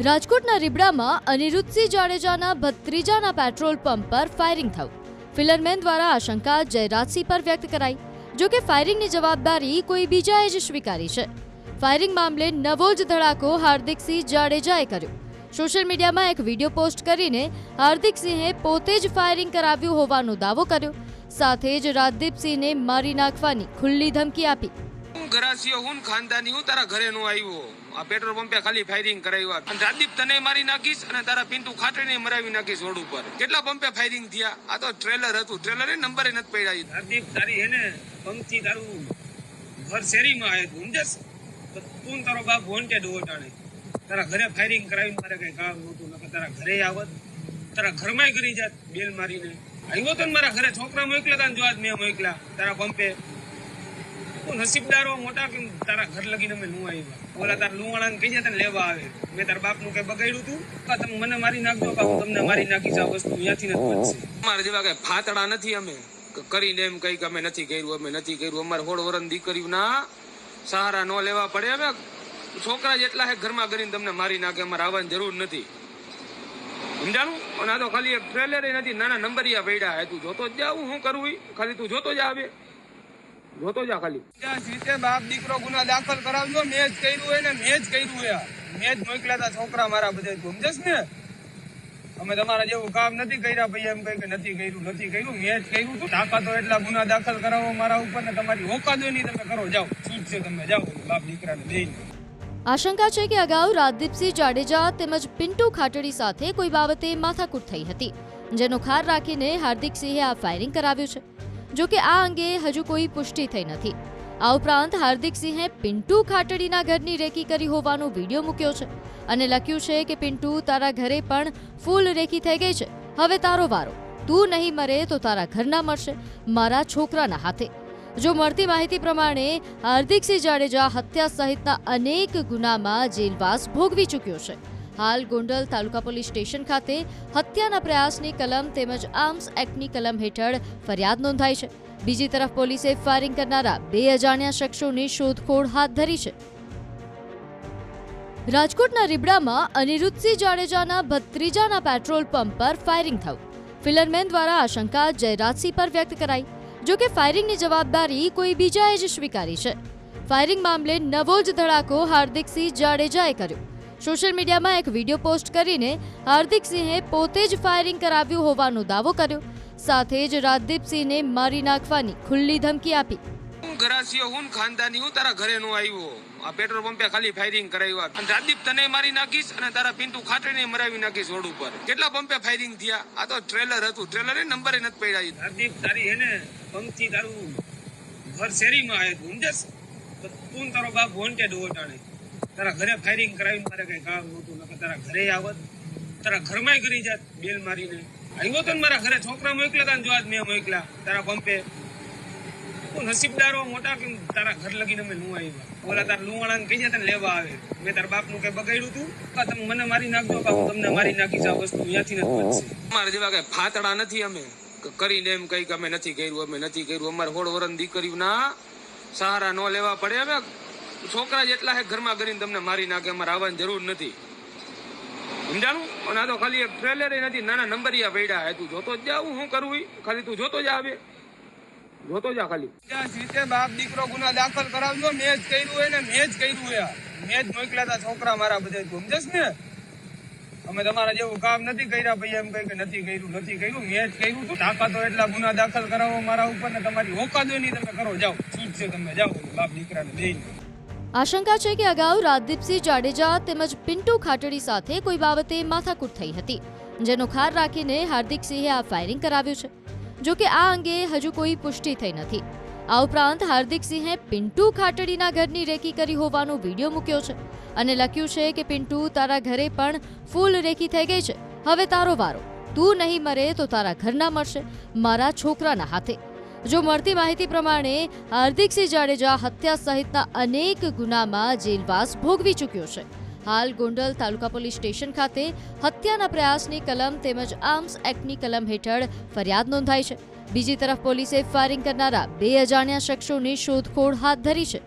રાજકોટના રીબડામાં અનિરુદ્ધસિંહ જાડેજાના ભત્રીજાના પેટ્રોલ પંપ પર ફાયરિંગ થયું. ફિલરમેન દ્વારા આશંકા જયરાજસિંહ પર વ્યક્ત કરાઈ. જો કે ફાયરિંગની જવાબદારી કોઈ બીજાએ જ સ્વીકારી છે. ફાયરિંગ મામલે નવો જ ધડાકો હાર્દિકસિંહ જાડેજાએ કર્યો. સોશિયલ મીડિયામાં એક વીડિયો પોસ્ટ કરીને હાર્દિકસિંહે પોતે જ ફાયરિંગ કરાવ્યું હોવાનો દાવો કર્યો. સાથે જ રાજદીપસિંહને મારી નાખવાની ખુલ્લી ધમકી આપી. હું ઘરાસીઓ હું ખાનદાની હું તારા ઘરે નો આવ્યો આ પેટ્રોલ પંપે ખાલી ફાયરિંગ કરાવ્યા. અને રાજદીપ તને મારી નાખીશ અને તારા પિન્ટુ ખાટરીને મરાવી નાખીશ રોડ ઉપર. કેટલા પંપે ફાયરિંગ થયા? આ તો ટ્રેલર હતું. ટ્રેલર એ નંબરે નથી પડ્યા. રાજદીપ તારી હેને પંપથી તારું ઘર શેરીમાં આવે તું સમજસ તો તારો બાપ વોન્ટેડ ઓટાણે તારા ઘરે ફાયરિંગ કરાવીને મારે કઈ કામ નહોતું, નકર તારા ઘરે આવત. તારા ઘરમાંય કરી જાત, બેલ મારીને. આવ્યો તો મારા ઘરે. છોકરા મોકલ્યા તા ને જ મેં મોકલ્યા. તારા પંપે તું નસીબદારો મોટા કે તારા ઘર લગીને અમે નું આવ્યા ઓલા તાર લુવાણાને કહી તને લેવા આવે. મેં તારા બાપનું કઈ બગાડ્યું તું? કા તમે મને મારી નાખજો કા હું તમને મારી નાખી આ વસ્તુ? અહીંયાથી નથી બનશે. અમારા જેવા કઈ ફાતડા નથી અમે. કરીને એમ કઈ કે અમે નથી કર્યું, અમે નથી કર્યું. અમારે હોળ વરણ દીકરીઓના સહારા ન લેવા પડે. અમે છોકરા જેટલા હે ઘરમાં કરીને તમને મારી નાખે, અમારે આવવાની જરૂર નથી. સમજાણું? અને આ તો ખાલી ટ્રેલર નથી, નાના નંબરિયા પડ્યા હે. તું જોતો જ જા, હું શું કરવું ખાલી તું જોતો જ આવે જોતો જા ખાલી. રીતે બાપ દીકરો ગુના દાખલ કરાવજો મેં જ કર્યું હોય ને મેં જ કર્યું હોય મેં જ મોકલ્યા તા છોકરા મારા બધા સમજસ ને? અમે તમારા જેવું કામ નથી કર્યા ભાઈ એમ કઈ કે નથી કર્યું નથી કર્યું મેં જ કર્યું તું. તાકાતો એટલા ગુના દાખલ કરાવો મારા ઉપર ને તમારી ઓકાદો નહીં તમે કરો જાઓ. છૂટ છે તમે જાઓ. બાપ દીકરાને બેયને આશંકા છે કે અગાઉ રાજદીપસિંહ જાડેજા તેમજ પિન્ટુ ખાટડી સાથે કોઈ બાબતે માથાકૂટ થઈ હતી જેનો ખાર રાખીને હાર્દિક સિંહે આ ફાયરિંગ કરાવ્યું છે. જો કે આ અંગે હજુ કોઈ પુષ્ટિ થઈ નથી. આ ઉપરાંત હાર્દિકસિંહે પિન્ટુ ખાટડીના ઘરની રેકી કરી હોવાનો વીડિયો મૂક્યો છે અને લખ્યું છે કે પિન્ટુ તારા ઘરે પણ ફૂલ રેકી થઈ ગઈ છે. હવે તારો વારો. તું નહીં મરે તો તારા ઘરના મરશે મારા છોકરાના હાથે. જો મળતી માહિતી પ્રમાણે હાર્દિકસિંહ જાડેજા હત્યા સહિતના અનેક ગુનામાં જેલવાસ ભોગવી ચૂક્યો છે. હાલ ગોંડલ તાલુકા પોલીસ સ્ટેશન ખાતે હત્યાના પ્રયાસની કલમ તેમજ આર્મ્સ એક્ટની કલમ હેઠળ ફરિયાદ નોંધાઈ છે. બીજી તરફ પોલીસે ફાયરિંગ કરનારા બે અજાણ્યા શખ્સોની શોધખોળ હાથ ધરી છે. રાજકોટના રીબડામાં અનિરુદ્ધસિંહ જાડેજાના ભત્રીજાના પેટ્રોલ પંપ પર ફાયરિંગ થયું. ફિલરમેન દ્વારા આશંકા જયરાજસિંહ પર વ્યક્ત કરાઈ. જો કે ફાયરિંગની જવાબદારી કોઈ બીજાએ જ સ્વીકારી છે. ફાયરિંગ મામલે નવો જ ધડાકો હાર્દિકસિંહ જાડેજાએ કર્યો. સોશિયલ મીડિયામાં એક વીડિયો પોસ્ટ કરીને હાર્દિક સિંહે પોતે જ ફાયરિંગ કરાવ્યું હોવાનો દાવો કર્યો. સાથે જ રાજદીપસિંહને મારી નાખવાની ખુલ્લી ધમકી આપી. હું ઘરાસીઓ હું ને ખાનદાની હું તારા ઘરે નો આવ્યો. આ પેટ્રોલ પંપે ખાલી ફાયરિંગ કરાવ્યા અને રાજદીપ તને મારી નાખીશ અને તારા પિન્ટુ ખાટરીને મરાવી નાખીશ રોડ ઉપર. કેટલા પંપે ફાયરિંગ થયા? આ તો ટ્રેલર હતું. ટ્રેલર એ નંબરે નથી પડ્યા રાજદીપ તારી એને પંપથી તારું ઘર શેરીમાં આવે સમજે સમજસ તો તું ને તારો બાપ વોન્ટેડ ઓટાણે તારા ઘરે ફાયરિંગ કરાવીને મારે કઈ કામ નહોતું, નકર તારા ઘરે આવત. તારા ઘરમાં કરી જાત, બેલ મારીને. આવ્યો તો મારા ઘરે, છોકરા મોકલ્યા તા જો મેં મોકલ્યા. તારા પંપે. હું નસીબદારો મોટા કે તારા ઘર લગીને અમે નું આવ્યા. ઓલા તારા લુવાણાને કહી તને લેવા આવે. મેં તારા બાપનું કઈ બગાડ્યું તું? કા તમે મને મારી નાખજો, કા તમને મારી નાખી જાવ વસ્તુ અહીંયાથી નથી બનશે અમારા જેવા કઈ ફાતડા નથી અમે. કરીને એમ કઈ કે અમે નથી કર્યું, અમે નથી કર્યું. અમારે હોળ વરણ દીકરીઓના સહારા ન લેવા પડે અમે. છોકરા જેટલા ઘરમાં કરીને તમને મારી નાખે, અમારે આવવાની જરૂર નથી. સમજાણું? અને આ તો ખાલી એક ટ્રેલર નથી, નાના નંબરિયા પડ્યા તું જોતો જ જા, હું શું કરવું ખાલી તું જોતો જા આવે જોતો જા ખાલી. બાપ, દીકરો, ગુના દાખલ કરાવજો. મેં જ કર્યું હોય ને મેં જ કર્યું હોય મેં જ મોકલ્યા હતા છોકરા મારા બધા સમજસ ને? અમે તમારા જેવું કામ નથી કર્યા ભાઈ, એમ કઈ કે નથી કર્યું નથી કર્યું. મેં જ કર્યું તાકાતો એટલા ગુના દાખલ કરાવો મારા ઉપર ને તમારી ઓકાદો નહીં તમે કરો. જાઓ. છૂટ છે તમે જાઓ. બાપ, દીકરાને બેયને આશંકા છે કે અગાઉ રાજદીપસિંહ જાડેજા તેમજ પિન્ટુ ખાટડી સાથે કોઈ બાબતે માથાકૂટ થઈ હતી, જેનો ખાર રાખીને હાર્દિકસિંહે આ ફાયરિંગ કરાવ્યું છે. જો કે આ અંગે હજુ કોઈ પુષ્ટિ થઈ નથી. આ ઉપરાંત હાર્દિકસિંહે પિન્ટુ ખાટડીના ઘરની રેકી કરી હોવાનો વીડિયો મૂક્યો છે અને લખ્યું છે કે પિન્ટુ, તારા ઘરે પણ ફૂલ રેકી થઈ ગઈ છે. હવે તારો વારો. તું નહીં મરે તો તારા ઘરના મરશે મારા છોકરાના હાથે. જો મળતી માહિતી પ્રમાણે હાર્દિકસિંહ જાડેજા હત્યા સહિતના અનેક ગુનામાં જેલવાસ ભોગવી ચૂક્યો છે. હાલ ગોંડલ તાલુકા પોલીસ સ્ટેશન ખાતે હત્યાના પ્રયાસની કલમ તેમજ આર્મ્સ એક્ટની કલમ હેઠળ ફરિયાદ નોંધાઈ છે. બીજી તરફ પોલીસે ફાયરિંગ કરનારા બે અજાણ્યા શખ્સોની શોધખોળ હાથ ધરી છે.